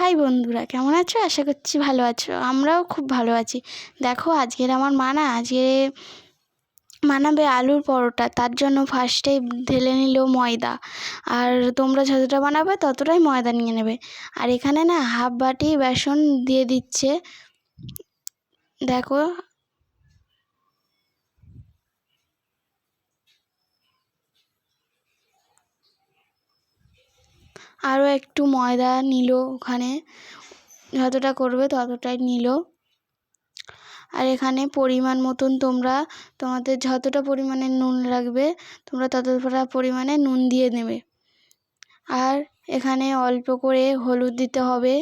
High বন্ধুরা, কেমন আছো? আশা করছি ভালো আছো। আমরাও খুব ভালো আছি। দেখো, আজকের আমার মানা আজকে মানাবে আলুর পরোটা। তার জন্য ফার্স্টে ঢেলে নিল ময়দা। আর তোমরা যতটা বানাবে, ততটাই ময়দা নিয়ে নেবে। আর এখানে না, হাফ বাটি বেসন দিয়ে দিচ্ছে। দেখো আরও একটু ময়দা নিল ওখানে। যতটা করবে ততটাই নিল। আর এখানে পরিমাণ মতন তোমরা, তোমাদের যতটা পরিমাণে নুন লাগবে, তোমরা ততটা পরিমাণে নুন দিয়ে নেবে আর এখানে অল্প করে হলুদ দিতে হবে।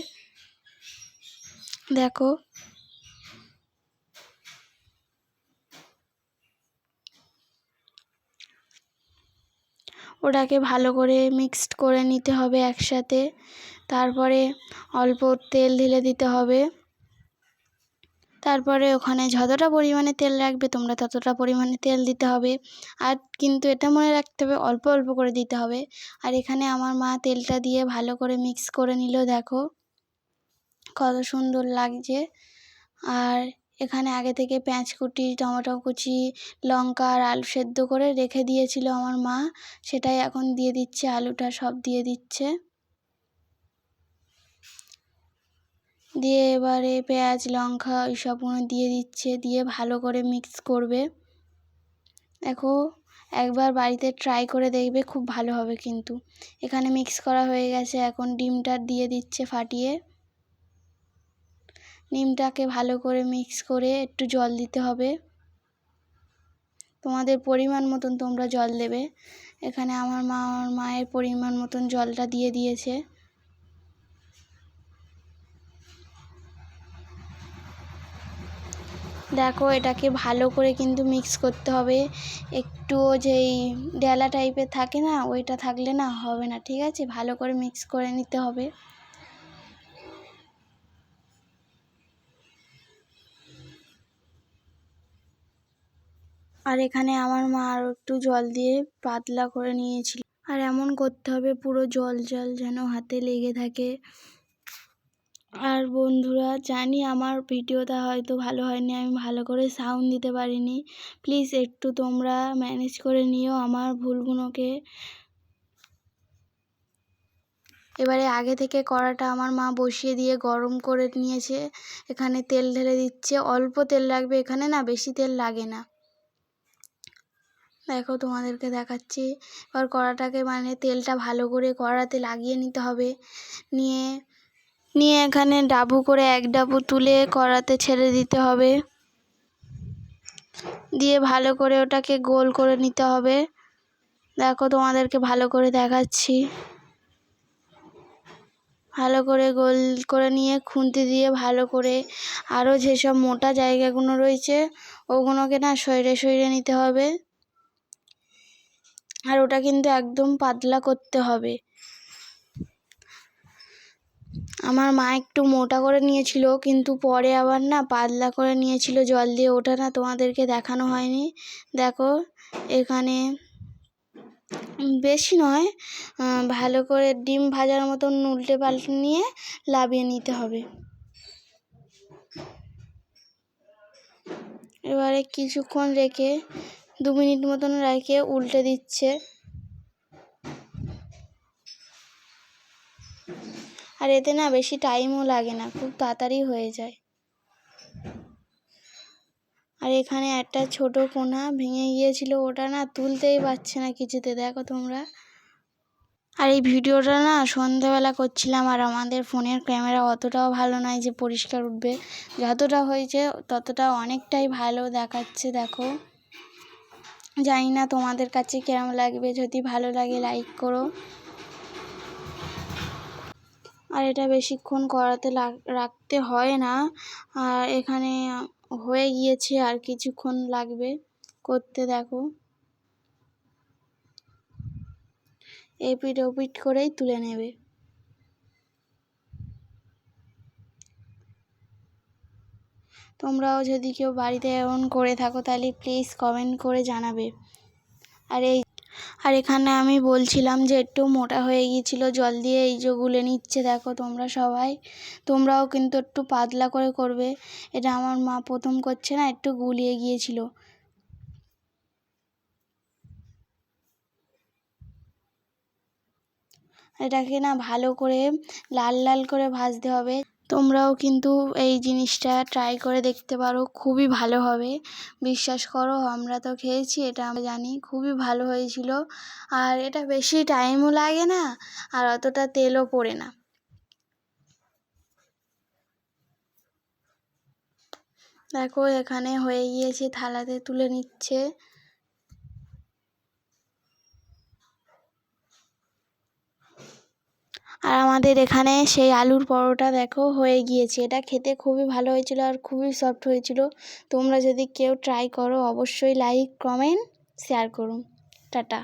দেখো। ওটাকে ভালো করে মিক্সড করে নিতে হবে একসাথে। তারপরে অল্প তেল ঢেলে দিতে হবে। তারপরে ওখানে যতটা পরিমাণে তেল রাখবে তোমরা ততটা পরিমাণে তেল দিতে হবে। আর কিন্তু এটা মনে রাখতে হবে অল্প অল্প করে দিতে হবে। আর এখানে আমার মা তেলটা দিয়ে ভালো করে মিক্স করে নিল, দেখো। কত সুন্দর লাগছে। আর এখানে আগে থেকে পেঁয়াজ কুটি টমেটো কুচি, লঙ্কা আর আলু সেদ্ধ করে রেখে দিয়েছিল আমার মা। সেটাই এখন দিয়ে দিচ্ছে, আলুটা সব দিয়ে দিচ্ছে। দিয়ে এবারে পেঁয়াজ, লঙ্কা সবগুলো দিয়ে দিচ্ছে, দিয়ে ভালো করে মিক্স করবে। দেখো, একবার বাড়িতে ট্রাই করে দেখবে, খুব ভালো হবে কিন্তু। এখানে মিক্স করা হয়ে গেছে, এখন ডিমটা দিয়ে দিচ্ছে ফাটিয়ে। ডিমটাকে ভালো করে মিক্স করে একটু জল দিতে হবে। তোমাদের পরিমাণ মতন তোমরা জল দেবে। এখানে আমার মা আমার মায়ের পরিমাণ মতন জলটা দিয়ে দিয়েছে। দেখো এটাকে ভালো করে কিন্তু মিক্স করতে হবে। একটু যেই ডেলা টাইপের থাকে না, ওইটা থাকলে না হবে না, ঠিক আছে? ভালো করে মিক্স করে নিতে হবে। আর এখানে আমার মা আরও একটু জল দিয়ে পাতলা করে নিয়েছিল। আর এমন করতে হবে, পুরো জল জল যেন হাতে লেগে থাকে। আর বন্ধুরা, জানি আমার ভিডিওটা হয়তো ভালো হয়নি, আমি ভালো করে সাউন্ড দিতে পারিনি। প্লিজ একটু তোমরা ম্যানেজ করে নিও আমার ভুলগুলোকে। এবারে আগে থেকে কড়াটা আমার মা বসিয়ে দিয়ে গরম করে নিয়েছে। এখানে তেল ঢেলে দিচ্ছে। অল্প তেল লাগবে এখানে না, বেশি তেল লাগে না। দেখো তোমাদেরকে দেখাচ্ছি। এবার কড়াটাকে মানে তেলটা ভালো করে কড়াতে লাগিয়ে নিতে হবে। নিয়ে নিয়ে এখানে ডাবু করে এক ডাবু তুলে কড়াতে ছেড়ে দিতে হবে। দিয়ে ভালো করে ওটাকে গোল করে নিতে হবে। দেখো তোমাদেরকে ভালো করে দেখাচ্ছি। ভালো করে গোল করে নিয়ে খুন্তি দিয়ে ভালো করে আরও যেসব মোটা জায়গাগুলো রয়েছে, ওগুলোকে না সইরে সইরে নিতে হবে। আর ওটা কিন্তু একদম পাতলা করতে হবে। আমার মা একটু মোটা করে নিয়েছিল, কিন্তু পরে আবার না পাতলা করে নিয়েছিল জল দিয়ে। ওটা না তোমাদেরকে দেখানো হয়নি। দেখো, এখানে বেশি নয় ভালো করে ডিম ভাজার মতন উল্টে পাল্টে নিয়ে লাভিয়ে নিতে হবে। এবারে কিছুক্ষণ রেখে দু মিনিট মতন রেখে উল্টে দিচ্ছে। আর এতে না বেশি টাইমও লাগে না, খুব তাড়াতাড়ি হয়ে যায়। আর এখানে একটা ছোট কোনা ভেঙে গিয়েছিল, ওটা না তুলতেই পারছে না কিছুতে, দেখো তোমরা। আর এই ভিডিওটা না সন্ধ্যাবেলা করছিলাম, আর আমাদের ফোনের ক্যামেরা অতটাও ভালো নয় যে পরিষ্কার উঠবে। যতটা হয়েছে ততটা অনেকটাই ভালো দেখাচ্ছে, দেখো। জানি না তোমাদের কাছে কেমন লাগবে, যদি ভালো লাগে লাইক করো। আর এটা বেশিক্ষণ কড়াতে রাখতে হয় না। আর এখানে হয়ে গিয়েছে আর কিছুক্ষণ লাগবে করতে, দেখো। এপিট ওপিট করেই তুলে নেবে। তোমরাও যদি কেউ বাড়িতে এমন করে থাকো, তাহলে প্লিজ কমেন্ট করে জানাবে। আর এই, আর এখানে আমি বলছিলাম যে একটু মোটা হয়ে গিয়েছিল, জল দিয়ে এই যে গুলে নিচ্ছে, দেখো তোমরা সবাই। তোমরাও কিন্তু একটু পাতলা করে করবে। এটা আমার মা প্রথম করছে না, একটু গুলিয়ে গিয়েছিল। এটাকে না ভালো করে লাল লাল করে ভাজতে হবে। তোমরাও কিন্তু এই জিনিসটা ট্রাই করে দেখতে পারো, খুবই ভালো হবে। বিশ্বাস করো, আমরা তো খেয়েছি, এটা আমরা জানি, খুবই ভালো হয়েছিল। আর এটা বেশি টাইমও লাগে না, আর অতটা তেলও পড়ে না। দেখো, এখানে হয়ে গিয়েছে, থালাতে তুলে নিচ্ছে। আর আমাদের এখানে সেই আলুর পরোটা দেখো হয়ে গিয়েছে। এটা খেতে খুবই ভালো হয়েছিল আর খুবই সফট হয়েছিল। তোমরা যদি কেউ ট্রাই করো, অবশ্যই লাইক কমেন্ট শেয়ার করুন টাটা।